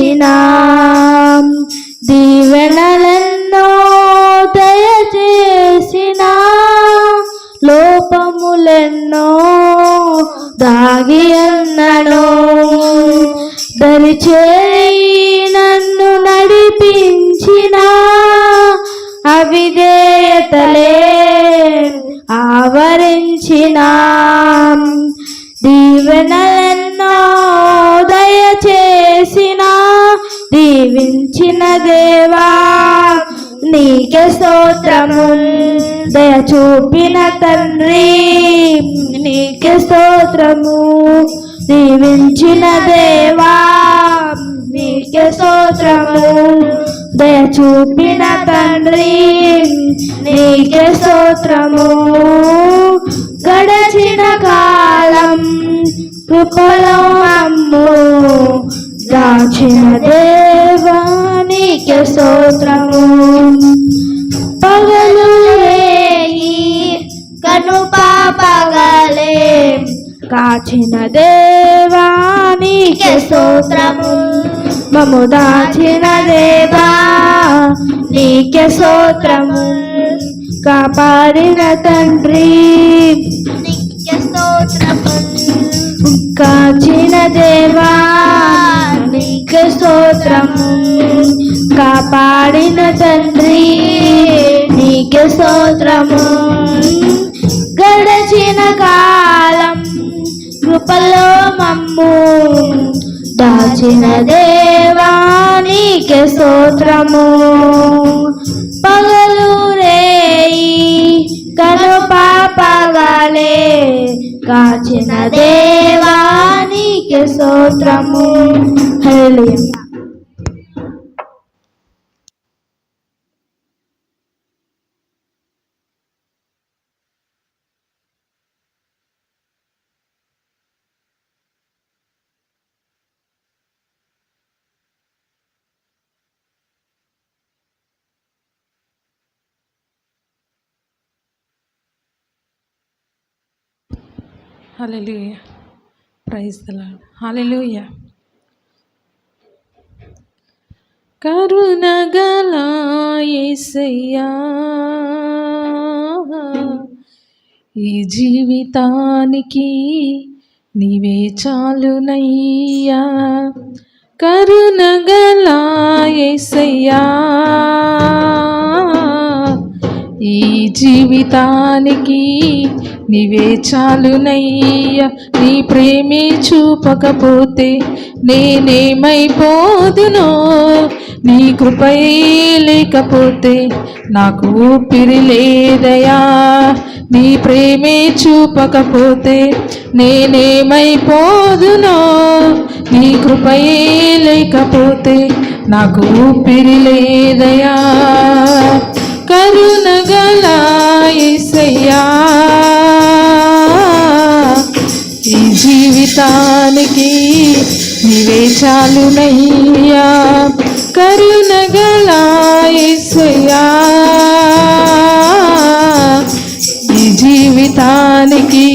నడిపించిన దీవెనలెన్నో దయచేసిన. లోపములెన్నో దాగి అన్నను దరిచే నీకే స్తోత్రము దయ చూపిన తండ్రి. నీకే స్తోత్రము దీవించిన దేవా. నీకే స్తోత్రము దయ చూపిన తండ్రి. నీకే స్తోత్రము గడచిన కాలం కృపలో అమ్ము. దాచిన దేవా నీకే స్తోత్రం కాచిన దేవా నీకే స్తోత్రము. మము దాచిన దేవా నీకే స్తోత్రము. కాపాడిన తండ్రి. కాచిన దేవా నీకే స్తోత్రము. కాపాడిన తండ్రి నీకే స్తోత్రము. గడచిన కాలం కృపలో మమ్ము. దాచిన దేవానికి స్తోత్రము. పగలు రేయి కను పాపగాలే కాచిన దేవానికి స్తోత్రము. Hallelujah. Hallelujah praise the Lord hallelujah కరుణగల యేసయ్యా ఈ జీవితానికి నీవే చాలునయ్యా కరుణగల యేసయ్యా ఈ జీవితానికి నీవే చాలునయ్య నీ ప్రేమే చూపకపోతే నేనేమైపోదునో? నీ కృపయే లేకపోతే నాకు ఊపిరి లేదయా నీ ప్రేమే చూపకపోతే నేనేమైపోదునో? నీ కృపయే లేకపోతే నాకు ఊపిరి లేదయా కరుణగల యేసయ్యా జీవితానికి నీవే చాలునయ్యా. కరుణగల ఈ జీవితానికి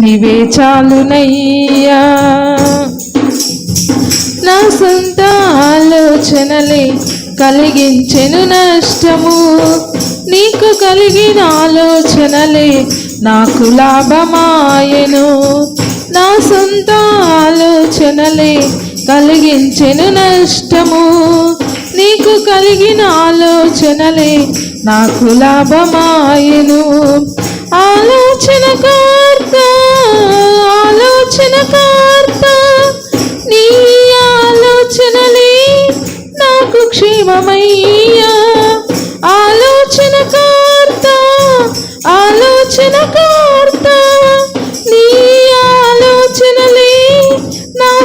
నీవే చాలునయ్యా. నా సొంత ఆలోచనలే కలిగించెను నష్టము. నీకు కలిగిన ఆలోచనలే నాకు లాభమాయను. నా సొంత ఆలోచనలే కలిగించెను నష్టము. నీకు కలిగిన ఆలోచనలే నాకు లాభమాయను. ఆలోచన కార్త ఆలోచన కార్త నీ ఆలోచనలే నాకు క్షేమమయ్యా. ఆలోచన కార్త ఆలోచన కార్త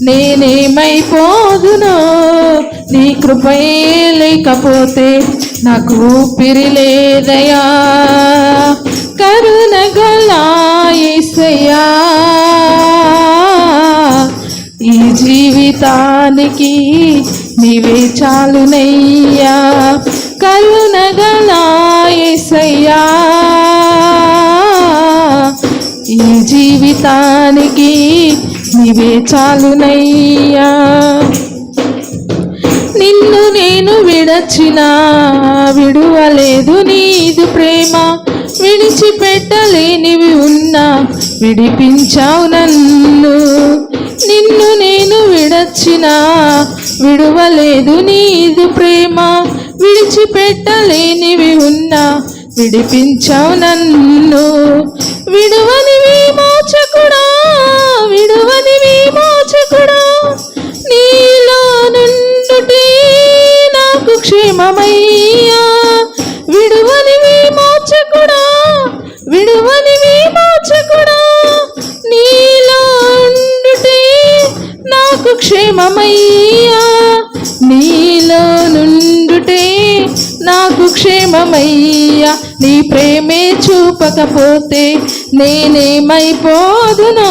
నేనేమైపోదునో నీ కృపయే లేకపోతే నాకు ఊపిరి లేదయా? కరుణగల ఏసయ్యా ఈ జీవితానికి నీవే చాలునయ్యా. కరుణగల ఏసయ్యా ఈ జీవితానికి నీవే చాలునయ్యా నిన్ను నేను విడచిన విడువలేదు నీదు ప్రేమ. విడిచిపెట్టలేనివి ఉన్నా విడిపించావు నన్ను. నిన్ను నేను విడచిన విడువలేదు నీదు ప్రేమ. విడిచిపెట్టలేనివి ఉన్నా విడిపించావు నన్ను. విడువనివి మోచ విడువని విమోచకుడా నీలో నుండుటే నాకు క్షేమమయ్యా. విడువని విమోచకుడా విడువని విమోచకుడా నీలో నుండుటే నాకు క్షేమమయ్యా. నీలో నుండుటే నాకు క్షేమమయ్యా. నీ ప్రేమే చూపకపోతే నేనేమైపోదునో?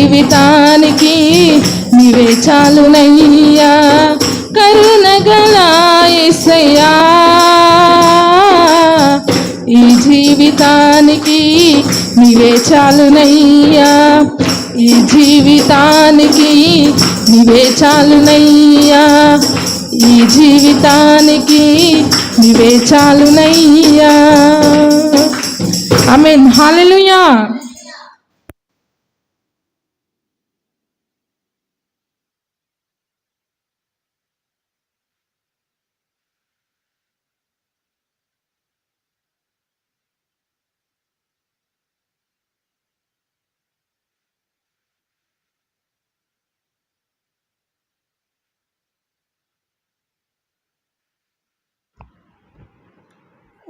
జీవితానికి నీవే చాలునయ్యా. కరుణగల యేసయ్యా ఈ జీవితానికి నీవే చాలునయ్యా. ఈ జీవితానికి నీవే చాలునయ్యా. ఈ జీవితానికి నీవే చాలునయ్యా. I mean hallelujah.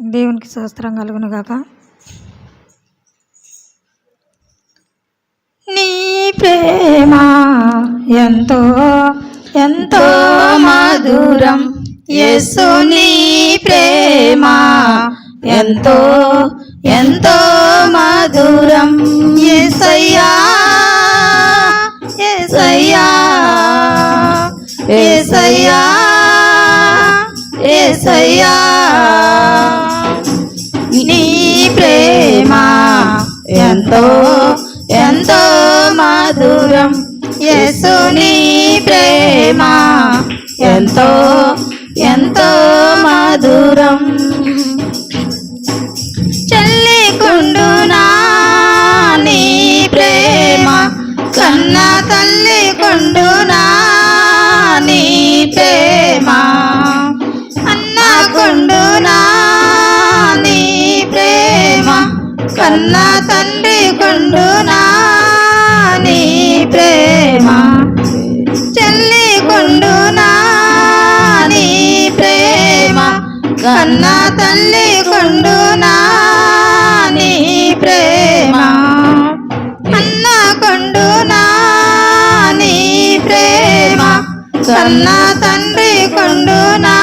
దేవునికి స్తోత్రం కలుగును గాక నీ ప్రేమ ఎంతో ఎంతో మధురం. యేసు నీ ప్రేమ ఎంతో ఎంతో మధురం. ఎసయ్యా ఎసయ్యా యేసయ్యా యేసయ్యా నీ ప్రేమ ఎంతో ఎంతో మధురం. యేసు నీ ప్రేమ కన్న తండ్రి కొండునా? నీ ప్రేమ చెల్లి కొండునా? నీ ప్రేమ కన్న తల్లి కొండునా? నీ ప్రేమ అన్న కొండునా? కన్న తండ్రి కొండునా?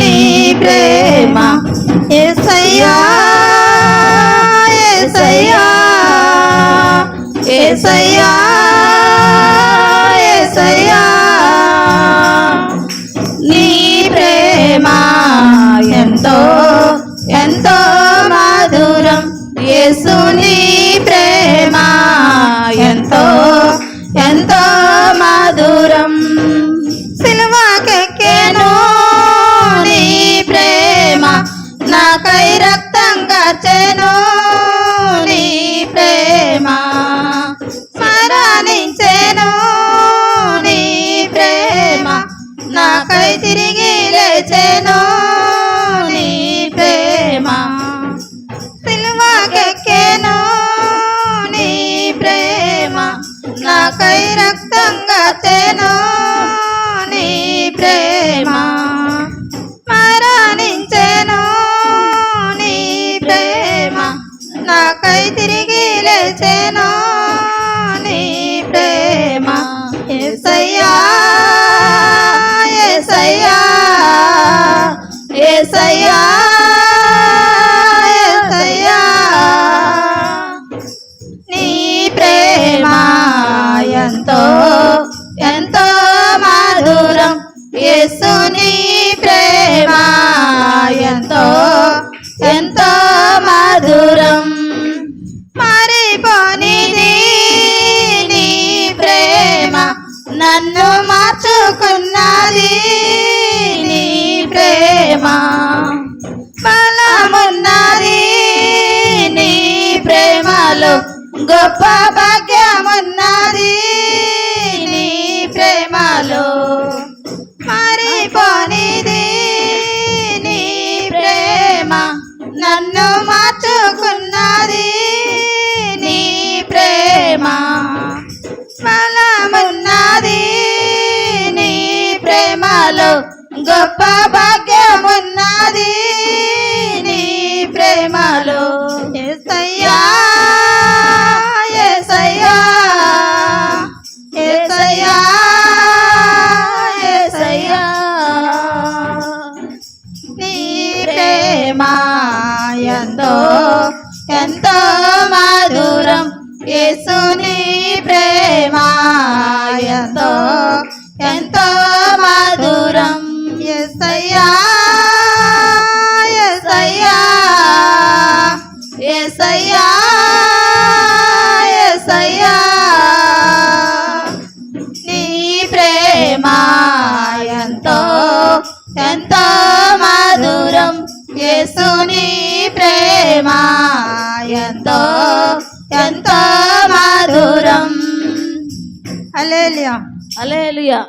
నీ ప్రేమ ఏసయ్యా ఏసయ్యా ఏసయ్యా నీ ప్రేమ ఎంతో నాకై రక్తంగా ప్రేమ? బలమున్నది నీ ప్రేమలో. గొప్ప భాగ్యమున్నది నీ ప్రేమలో. మరిపోనిది నీ ప్రేమ. నన్ను మార్చుకున్నది నీ ప్రేమ. బలమున్నది నీ ప్రేమలో. గొప్ప భాగ్యమున్నది ఎంతో మధురం యేసుని ప్రేమ. ఎంతో ఎంతో మధురం ఎసయ్యా ఎసయ్యా ఎసయ్యా ఎసయ్యా నీ ప్రేమ ఎంతో ఎంతో మధురం యేసు ప్రేమ ఎంతో ఎంతో మధురం. అలేలియా అలేలియా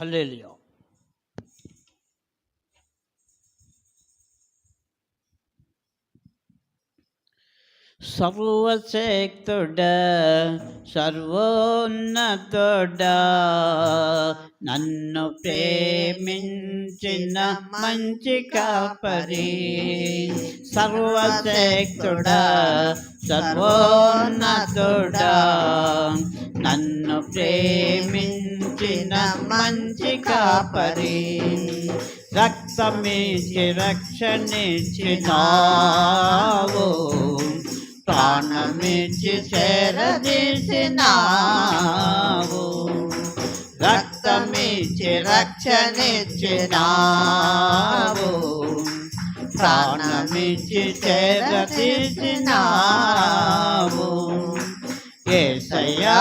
హల్లెలూయా సర్వశక్తుడ సర్వోన్నతుడ నన్ను ప్రేమించిన మంచి కాపరి. సర్వశక్తుడ సర్వోన్నతుడ కాపరి రక్తమిచ్చి రక్షణించినావు ప్రాణమిచ్చి చేరదీసినావు రక్తమిచ్చి రక్షణించినావు ప్రాణమిచ్చి చేరదీసినావు ఏసయ్యా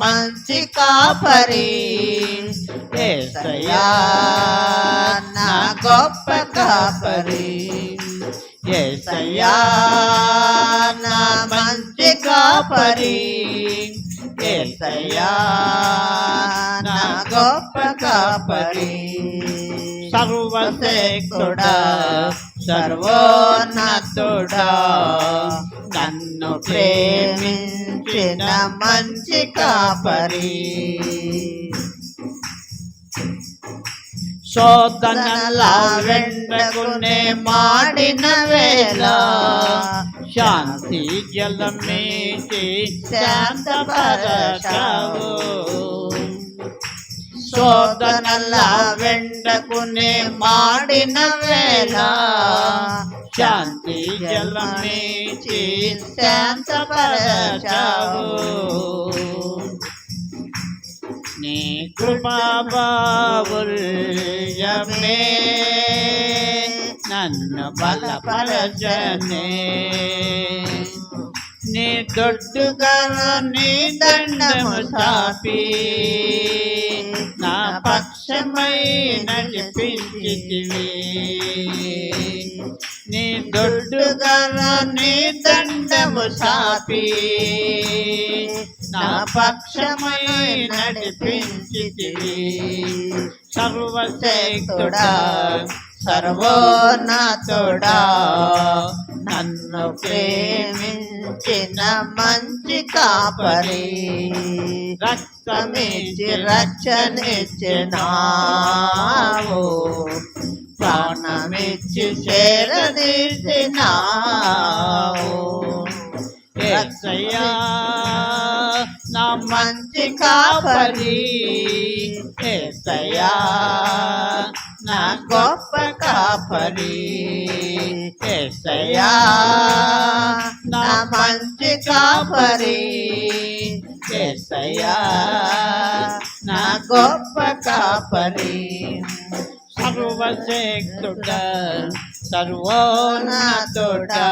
మన కాచి కాపరి ఏసయ్యా నా గొప్ప కాపరి. ఏసయ్యా నా మంచి కాపరి. ఏసయ్యా నా గొప్ప కాపరి. సర్వశక్తుడా సర్వోన్నతుడా. నన్ను ప్రేమించిన మంచి కాపరి. శోధనల వెంటకునే మాడిన వేళ శాంతి జలమేటి శాంతపరచావు. శోధనల వెంటకునే మాడిన వేళ శాంతి జలమేటి శాంతపరచావు నీ కృపాబాబుల్యమే నన్ను బలపరచనే నీ దొడ్డుగా నీ దండము చాపి నా పక్షమై నడిపించితివి నీ దొడ్డుగా నీ దండము చాపి నా పక్షమై నడిపించితివి. సర్వశక్తుడా సర్వోన్నతుడా నన్ను ప్రేమించిన మంచి కాపరి. రక్తమిచ్చి రక్షణిచ్చినావు ప్రాణమిచ్చి చేరదీసినావు ఏసయ్యా నా మంచి కాపరి. ఏసయ్యా నా గొప్ప కాపరి. ఏసయ్యా నా మంచి కాపరి. ఏసయ్యా నా గొప్ప కాపరి. సర్వశక్తుడా సర్వోన్నతుడా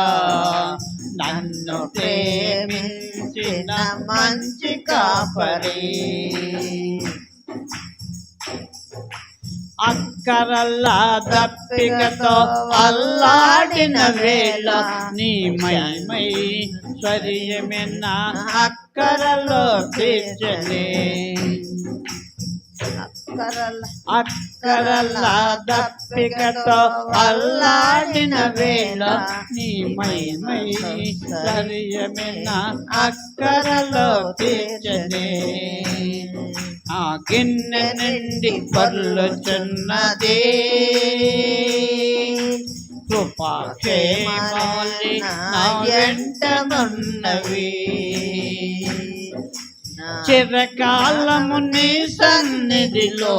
నన్ను ప్రేమించిన మంచి కాపరి అక్కరల్లా దప్పికతో అల్లాడిన వేళ నీ మయమై స్వర్యమిన్న అక్కరలో తీర్చలే అక్కరల్లా దప్పికతో అల్లాడిన వేళ నీ మై సరియమిన అక్కరలో తీర్చనే. ఆ గిన్నె నిండి పర్లుచున్నదే కృపాక్షేమాలి నా వెంటనున్నవి చిరకాలము నీ సన్నిధిలో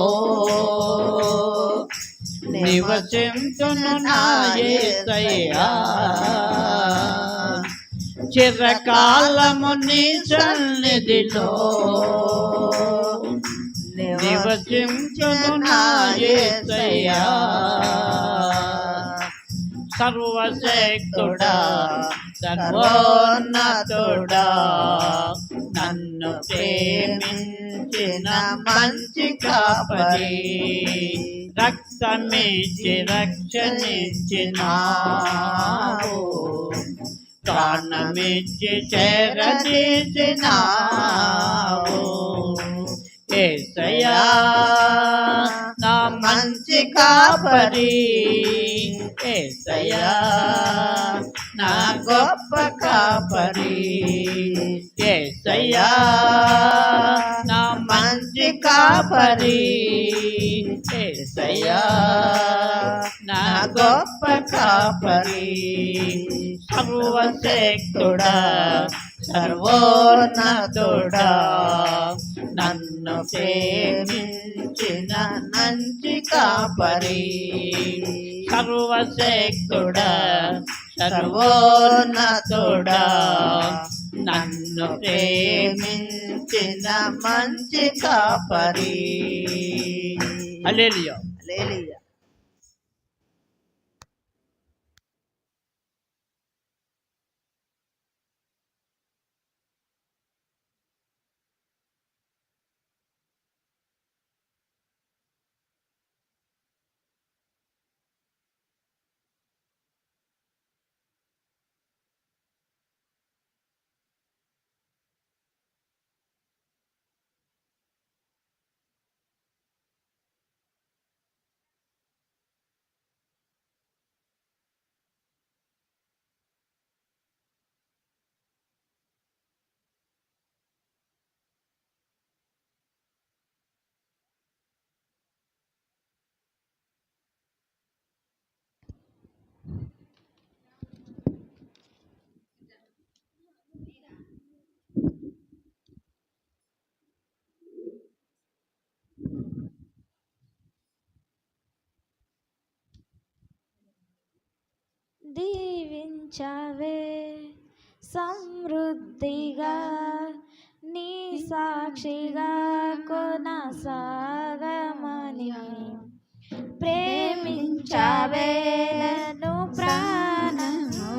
నివసించును నా చిరకాలము నీ సన్నిధిలో నివసించును నా సర్వశక్తుడా సర్వోన్నతుడా నన్ను ప్రేమించిన మంచి కాపరి రక్తమిచ్చి రక్షణించినావు ప్రాణమిచ్చి చేరదీసినావు ఏసయ్యా నా మంచి కాపరి ఏసయ్యా నా గొప్ప కాపరి. ఏసయ్యా నా మంచి కాపరి. ఏసయ్యా నా గొప్ప కాపరి. సర్వశక్తుడా సర్వోన్నతుడా నన్ను ప్రేమించిన మంచి కాపరి. సర్వశక్తుడా సర్వోన్నతుడా నన్ను ప్రేమించిన మంచి కాపరి. హల్లెలూయా. హల్లెలూయా. దీవించవే. సమృద్ధిగా నీ సాక్షిగా కొనసాగమని ప్రేమించవే. నన్ను